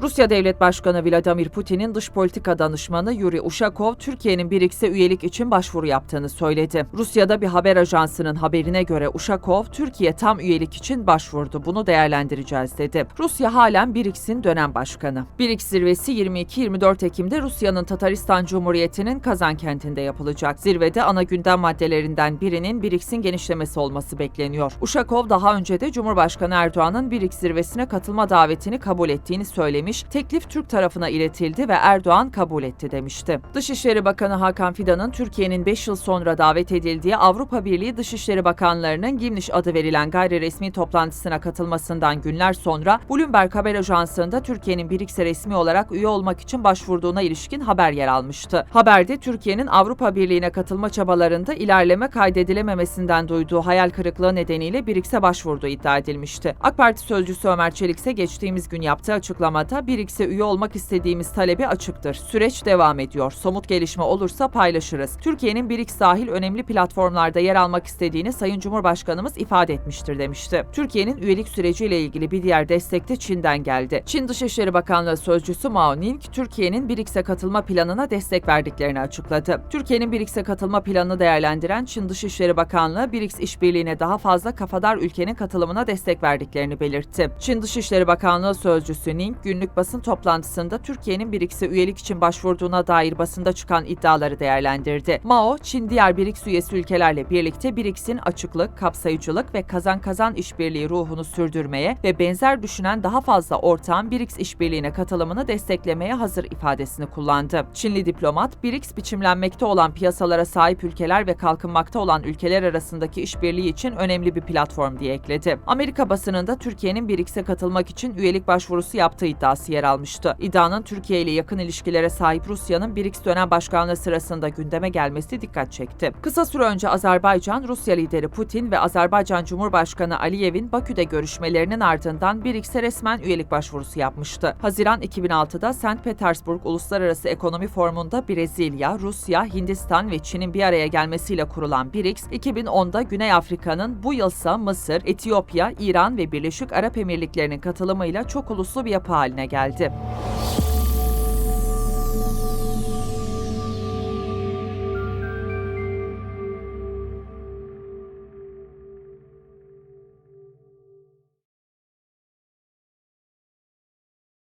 Rusya Devlet Başkanı Vladimir Putin'in dış politika danışmanı Yuri Ushakov, Türkiye'nin BRICS'e üyelik için başvuru yaptığını söyledi. Rusya'da bir haber ajansının haberine göre Ushakov, Türkiye tam üyelik için başvurdu. Bunu değerlendireceğiz dedi. Rusya halen BRICS'in dönem başkanı. BRICS zirvesi 22-24 Ekim'de Rusya'nın Tataristan Cumhuriyeti'nin Kazan kentinde yapılacak. Zirvede ana gündem maddelerinden birinin BRICS'in genişlemesi olması bekleniyor. Ushakov daha önce de Cumhurbaşkanı Erdoğan'ın BRICS zirvesine katılma davetini kabul ettiğini söylemiş, teklif Türk tarafına iletildi ve Erdoğan kabul etti demişti. Dışişleri Bakanı Hakan Fidan'ın Türkiye'nin 5 yıl sonra davet edildiği Avrupa Birliği Dışişleri Bakanlarının Gimniş adı verilen gayri resmi toplantısına katılmasından günler sonra Bloomberg Haber Ajansı'nda Türkiye'nin BRICS'e resmi olarak üye olmak için başvurduğuna ilişkin haber yer almıştı. Haberde Türkiye'nin Avrupa Birliği'ne katılma çabalarında ilerleme kaydedilememesinden duyduğu hayal kırıklığı nedeniyle BRICS'e başvurduğu iddia edilmişti. AK Parti sözcüsü Ömer Çelik ise geçtiğimiz gün yaptığı açıklamada BRICS'e üye olmak istediğimiz talebi açıktır. Süreç devam ediyor. Somut gelişme olursa paylaşırız. Türkiye'nin BRICS dahil önemli platformlarda yer almak istediğini Sayın Cumhurbaşkanımız ifade etmiştir demişti. Türkiye'nin üyelik süreciyle ilgili bir diğer destek de Çin'den geldi. Çin Dışişleri Bakanlığı sözcüsü Mao Ning, Türkiye'nin BRICS'e katılma planına destek verdiklerini açıkladı. Türkiye'nin BRICS'e katılma planını değerlendiren Çin Dışişleri Bakanlığı, BRICS işbirliğine daha fazla kafadar ülkenin katılımına destek verdiklerini belirtti. Çin Dışişleri Bakanlığı sözcüsü Ning, günlük basın toplantısında Türkiye'nin BRICS'e üyelik için başvurduğuna dair basında çıkan iddiaları değerlendirdi. Mao, Çin diğer BRICS üyesi ülkelerle birlikte BRICS'in açıklık, kapsayıcılık ve kazan kazan işbirliği ruhunu sürdürmeye ve benzer düşünen daha fazla ortağın BRICS işbirliğine katılımını desteklemeye hazır ifadesini kullandı. Çinli diplomat, BRICS biçimlenmekte olan piyasalara sahip ülkeler ve kalkınmakta olan ülkeler arasındaki işbirliği için önemli bir platform diye ekledi. Amerika basınında Türkiye'nin BRICS'e katılmak için üyelik başvurusu yaptığı iddiası yer almıştı. İddianın Türkiye ile yakın ilişkilere sahip Rusya'nın BRICS dönem başkanlığı sırasında gündeme gelmesi dikkat çekti. Kısa süre önce Azerbaycan, Rusya lideri Putin ve Azerbaycan Cumhurbaşkanı Aliyev'in Bakü'de görüşmelerinin ardından BRICS'e resmen üyelik başvurusu yapmıştı. Haziran 2006'da St. Petersburg Uluslararası Ekonomi Forumu'nda Brezilya, Rusya, Hindistan ve Çin'in bir araya gelmesiyle kurulan BRICS, 2010'da Güney Afrika'nın bu yılsa Mısır, Etiyopya, İran ve Birleşik Arap Emirlikleri'nin katılımıyla çok uluslu bir yapı haline geldi.